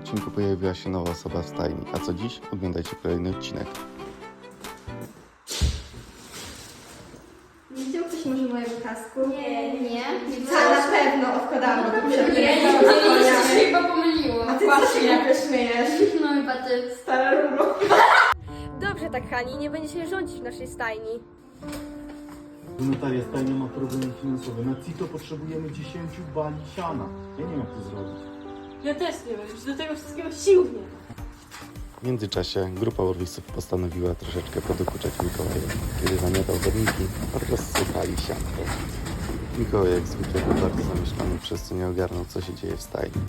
odcinku pojawiła się nowa osoba w stajni. A co dziś? Oglądajcie kolejny odcinek. Nie widział ktoś może mojego kasku? Nie, nie. nie Tak, na pewno przed Nie, nie, nie, się chyba pomyliło. A ty co się jakoś śmiejesz? No chyba ty. Stara. Dobrze tak, Hani, nie będzie się rządzić w naszej stajni. Natalia stajnia ma problemy finansowe. Na CITO potrzebujemy 10 bali siana. Ja nie wiem jak to zrobić. Ja też nie wiem, już do tego wszystkiego sił nie ma. W międzyczasie grupa urwisów postanowiła troszeczkę podokuczać Mikołajowi. Kiedy zamiatał chodniki, rozsypali sianko. Mikołaj jak zwykle był bardzo zamieszkany, przez co nie ogarnął co się dzieje w stajni.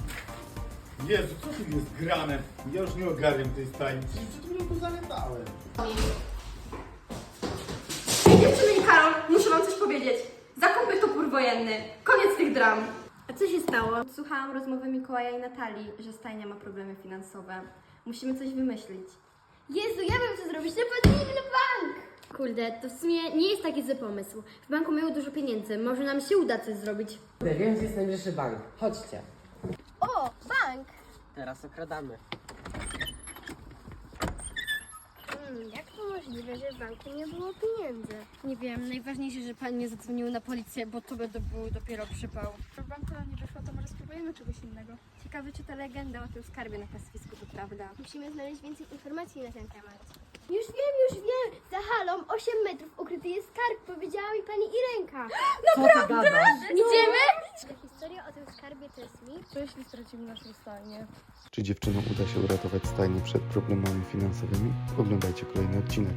Jezu, co tu jest grane? Ja już nie ogarniam tej stajni. Przecież przed chwilą tu zamiatałem. Dziewczyny i Karol, muszę wam coś powiedzieć. Zakupy topór wojenny. Koniec tych dram. A co się stało? Słuchałam rozmowy Mikołaja i Natalii, że stajnia ma problemy finansowe. Musimy coś wymyślić. Jezu, ja wiem co zrobić. Na bank! Kurde, to w sumie nie jest taki zły pomysł. W banku mają dużo pieniędzy. Może nam się uda coś zrobić. Wiem, gdzie jest najbliższy bank. Chodźcie. O, bank! Teraz okradamy. Hmm, jak to możliwe, że w banku nie było pieniędzy? Nie wiem, najważniejsze, że pan nie zadzwonił na policję, bo to by do- był dopiero przypał. W banku nam nie wyszło, to może spróbujemy czegoś innego. Ciekawe, czy ta legenda o tym skarbie na pastwisku to prawda. Musimy znaleźć więcej informacji na ten temat. Już wiem, już wiem! Za halą 8 metrów ukryty jest skarb, powiedziała mi pani Irenka. Co ty gadasz? Idziemy? Ta historia o tym skarbie to jest mit. Co jeśli stracimy naszą stajnię? Czy dziewczynom uda się uratować stajnię przed problemami finansowymi? Oglądajcie kolejny odcinek.